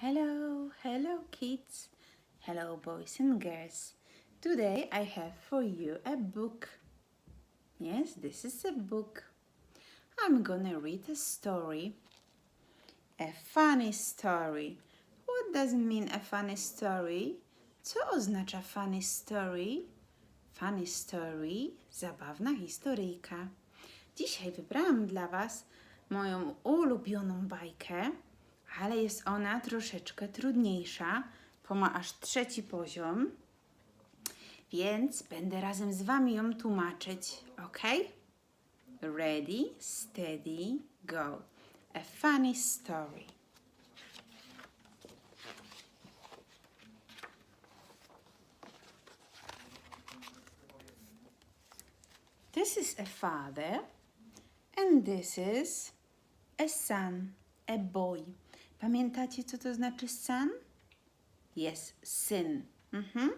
Hello, hello, kids. Hello, boys and girls. Today I have for you a book. Yes, this is a book. I'm gonna read a story. A funny story. What does mean a funny story? Co oznacza funny story? Funny story, zabawna historyjka. Dzisiaj wybrałam dla Was moją ulubioną bajkę, ale jest ona troszeczkę trudniejsza, bo ma aż trzeci poziom, więc będę razem z Wami ją tłumaczyć, ok? Ready, steady, go. A funny story. This is a father and this is a son, a boy. Pamiętacie, co to znaczy son? Yes, syn. Mhm.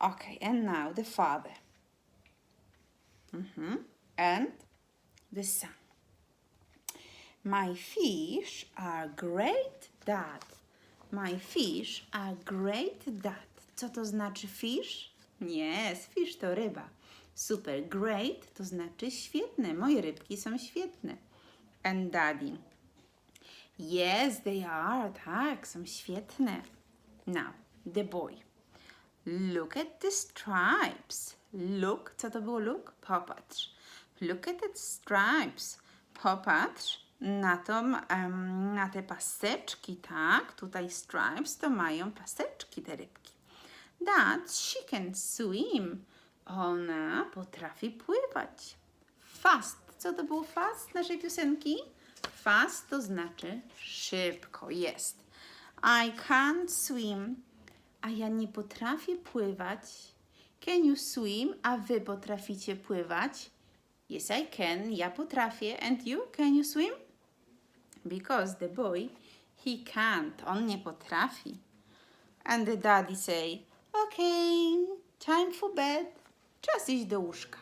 Okay, and now the father. Mhm. And the son. My fish are great, dad. My fish are great, dad. Co to znaczy fish? Yes, fish to ryba. Super, great to znaczy świetne. Moje rybki są świetne. And daddy. Yes, they are. Tak, są świetne. Now, the boy. Look at the stripes. Look, co to było look? Popatrz. Look at the stripes. Popatrz na, tą, em, na te paseczki, tak? Tutaj stripes to mają paseczki te rybki. That she can swim. Ona potrafi pływać. Fast. Co to było fast naszej piosenki? Fast to znaczy szybko, jest. I can't swim. A ja nie potrafię pływać. Can you swim? A wy potraficie pływać? Yes, I can. Ja potrafię. And you? Can you swim? Because the boy, he can't. On nie potrafi. And the daddy say, okay, time for bed. Czas iść do łóżka.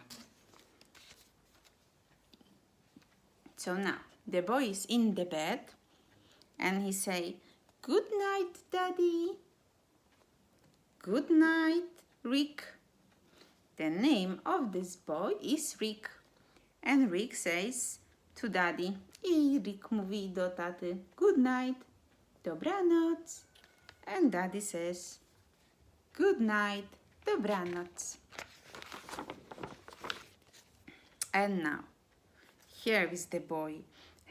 So now, the boy is in the bed and he say, good night, daddy. Good night, Rick. The name of this boy is Rick. And Rick says to daddy. I Rick mówi do taty, good night, dobranoc. And daddy says, good night, dobranoc. And now, here is the boy.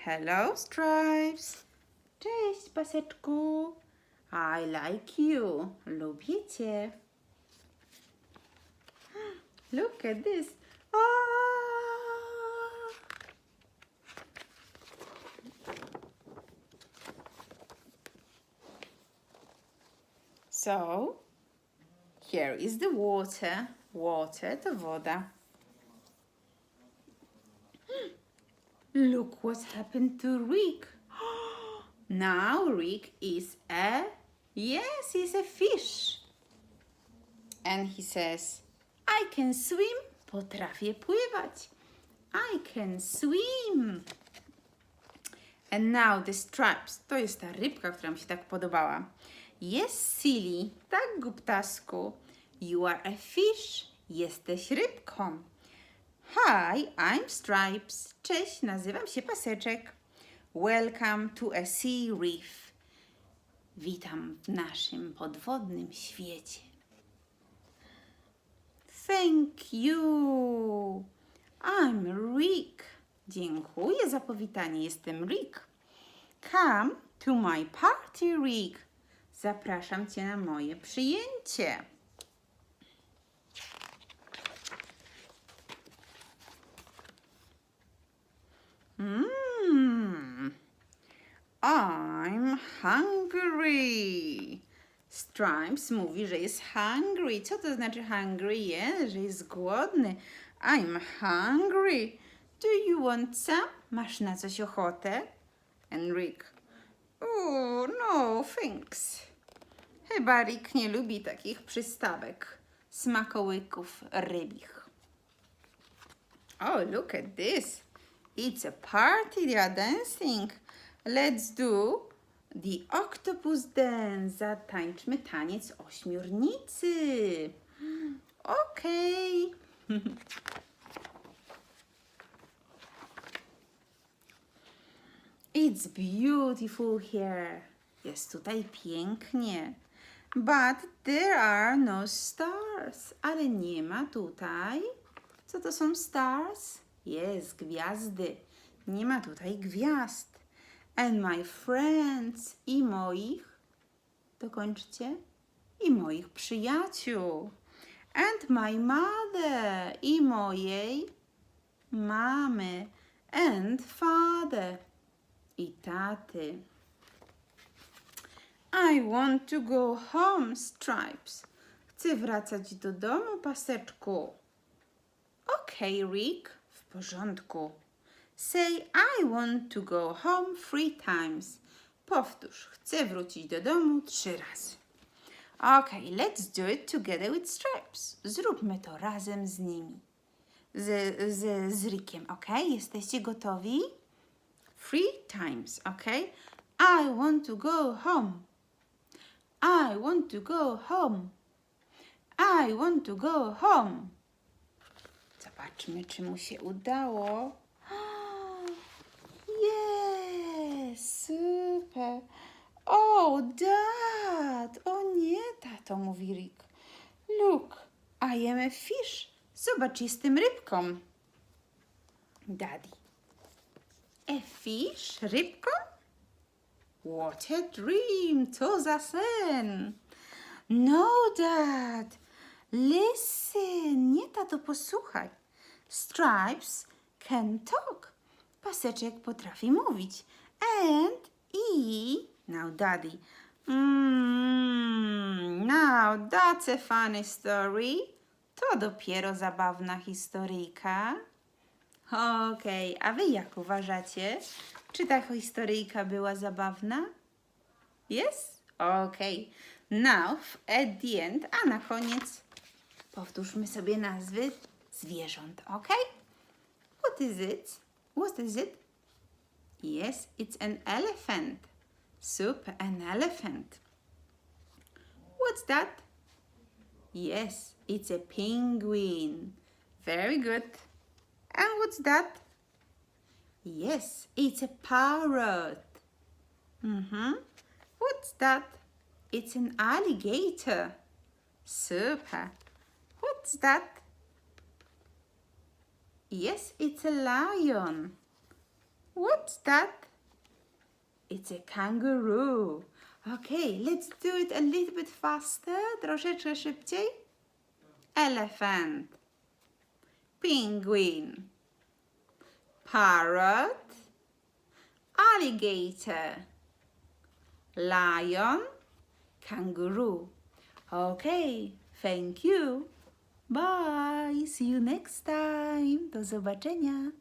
Hello, Stripes. Cześć, paseczku. I like you. Lubię cię. Look at this. Ah! So, here is the water. Water to woda. Look what happened to Rick. now Rick is a yes, he's a fish. And he says, I can swim. Potrafię pływać. I can swim. And now the stripes. To jest ta rybka, która mi się tak podobała. Yes, silly. Tak, guptasku. You are a fish. Jesteś rybką. Hi, I'm Stripes. Cześć, nazywam się Paseczek. Welcome to a sea reef. Witam w naszym podwodnym świecie. Thank you. I'm Rick. Dziękuję za powitanie. Jestem Rick. Come to my party, Rick. Zapraszam Cię na moje przyjęcie. Mmm. I'm hungry. Stripes mówi, że jest hungry. Co to znaczy hungry? Jest, że jest głodny. I'm hungry. Do you want some? Masz na coś ochotę? And Rick. Oh, no, thanks. Chyba Rick nie lubi takich przystawek, smakołyków rybich. Oh, look at this. It's a party, they are dancing. Let's do The Octopus Dance. Zatańczmy taniec ośmiornicy. Okej. It's beautiful here. Jest tutaj pięknie. But there are no stars. Ale nie ma tutaj. Co to są stars? Jest gwiazdy. Nie ma tutaj gwiazd. And my friends i moich, dokończcie, i moich przyjaciół. And my mother i mojej mamy. And father i taty. I want to go home, Stripes. Chcę wracać do domu, paseczku. Okej, Rick, w porządku. Say I want to go home three times. Powtórz, chcę wrócić do domu trzy razy. Okay, let's do it together with Stripes. Zróbmy to razem z nimi. Z, z, z Rickiem, ok? Jesteście gotowi? Three times, ok? I want to go home. I want to go home. I want to go home. Zobaczmy, czy mu się udało. Yes, super. Oh, dad. O nie, tato, mówi Rick. Look, I am a fish. Zobacz, jestem rybką. Daddy. A fish? Rybką? What a dream! Co za sen! No, Dad! Listen! Nie, tato, posłuchaj. Stripes can talk. Paseczek potrafi mówić. And i... Now, Daddy. Mm, now, that's a funny story. To dopiero zabawna historyjka. Okej, a wy jak uważacie? Czy ta historyjka była zabawna? Yes? Okej. Now, at the end, a na koniec powtórzmy sobie nazwy zwierząt, ok? What is it? What is it? Yes, it's an elephant. Super, an elephant. What's that? Yes, it's a penguin. Very good. And what's that? Yes, it's a parrot. Mm-hmm. What's that? It's an alligator. Super. What's that? Yes, it's a lion. What's that? It's a kangaroo. Okay, let's do it a little bit faster. Troszeczkę szybciej. Elephant. Penguin. Parrot. Alligator. Lion. Kangaroo. Okay, thank you. Bye. See you next time. Do zobaczenia.